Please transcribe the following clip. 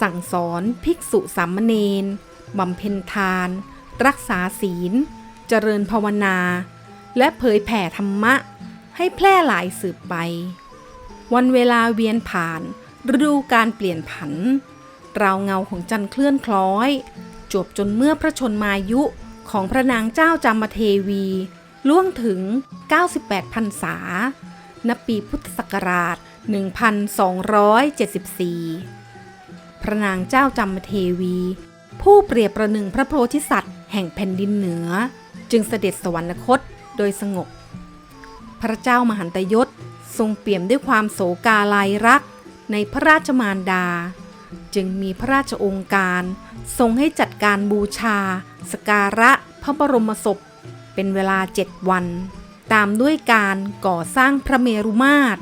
สั่งสอนภิกษุสามเณรบำเพ็ญทาน รักษาศีล เจริญภาวนา และเผยแผ่ธรรมะ ให้แพร่หลายสืบไป วันเวลาเวียนผ่านฤดูการเปลี่ยนผัน ราวเงาของจันทร์เคลื่อนคล้อย จบจนเมื่อพระชนมายุของพระนางเจ้าจามเทวี ล่วงถึง 98พรรษา ณ ปีพุทธศักราช 1274 พระนางเจ้าจามเทวี ผู้เปรียบประหนึ่งพระโพธิสัตว์แห่งแผ่นดินเหนือ จึงเสด็จสวรรคตโดยสงบ พระเจ้ามหันตยศทรงเปี่ยมด้วยความโศกาลัยรักในพระราชมารดา จึงมีพระราชองค์การ ทรงให้จัดการบูชา สการะพระบรมศพ เป็นเวลาเจ็ดวัน ตามด้วยการก่อสร้างพระเมรุมาตร